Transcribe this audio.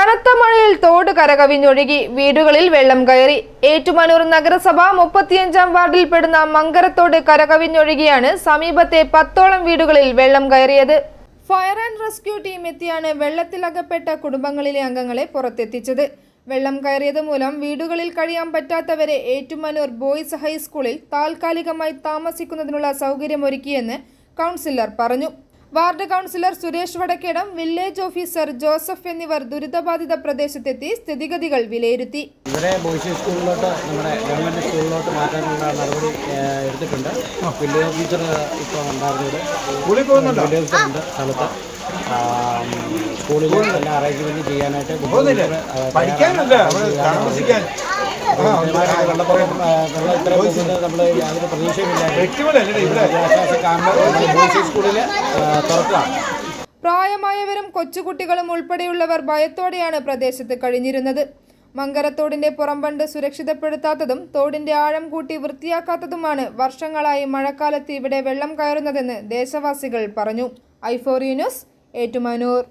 കനത്ത മഴയിൽ തോട് കരകവിഞ്ഞൊഴുകി വീടുകളിൽ വെള്ളം കയറി. ഏറ്റുമാനൂർ നഗരസഭ മുപ്പത്തിയഞ്ചാം വാർഡിൽ പെടുന്ന മങ്കരത്തോട് കരകവിഞ്ഞൊഴുകിയാണ് സമീപത്തെ പത്തോളം വീടുകളിൽ വെള്ളം കയറിയത്. ഫയർ ആൻഡ് റെസ്ക്യൂ ടീം എത്തിയാണ് വെള്ളത്തിലകപ്പെട്ട കുടുംബങ്ങളിലെ അംഗങ്ങളെ പുറത്തെത്തിച്ചത്. വെള്ളം കയറിയത് മൂലം വീടുകളിൽ കഴിയാൻ പറ്റാത്തവരെ ഏറ്റുമാനൂർ ബോയ്സ് ഹൈസ്കൂളിൽ താൽക്കാലികമായി താമസിക്കുന്നതിനുള്ള സൗകര്യമൊരുക്കിയെന്ന് കൗൺസിലർ പറഞ്ഞു. Ward councillor Suresh Vadakkedam village officer Joseph എന്നിവർ ദുരിതബാധിത പ്രദേശത്തെത്തി സ്ഥിതിഗതികൾ വിലയിരുത്തി. ഇവരെ ബോയ്സ് സ്കൂളിലോട്ട് നമ്മുടെ ഗവൺമെന്റ് സ്കൂളിലോട്ട് മാറ്റാനുള്ള നടപടി എടുത്തിട്ടുണ്ട്. വില്ലേജ് ഓഫീസർ ഇപ്പോൾ ഉണ്ടായിരുന്നത് വില്ലേജ് ഓഫീസർ ഉണ്ട് സ്ഥലത്ത്. സ്കൂളിൽ എല്ലാ അറേഞ്ച്മെന്റ് ചെയ്യാനായിട്ട് പ്രായമായവരും കൊച്ചുകുട്ടികളും ഉൾപ്പെടെയുള്ളവർ ഭയത്തോടെയാണ് പ്രദേശത്ത് കഴിഞ്ഞിരുന്നത്. മങ്കരത്തോടിന്റെ പുറംബണ്ട് സുരക്ഷിതപ്പെടുത്താത്തതും തോടിന്റെ ആഴം കൂട്ടി വൃത്തിയാക്കാത്തതുമാണ് വർഷങ്ങളായി മഴക്കാലത്ത് ഇവിടെ വെള്ളം കയറുന്നതെന്ന് ദേശവാസികൾ പറഞ്ഞു. ഐഫോറിയനൂസ് ഏറ്റുമാനൂർ.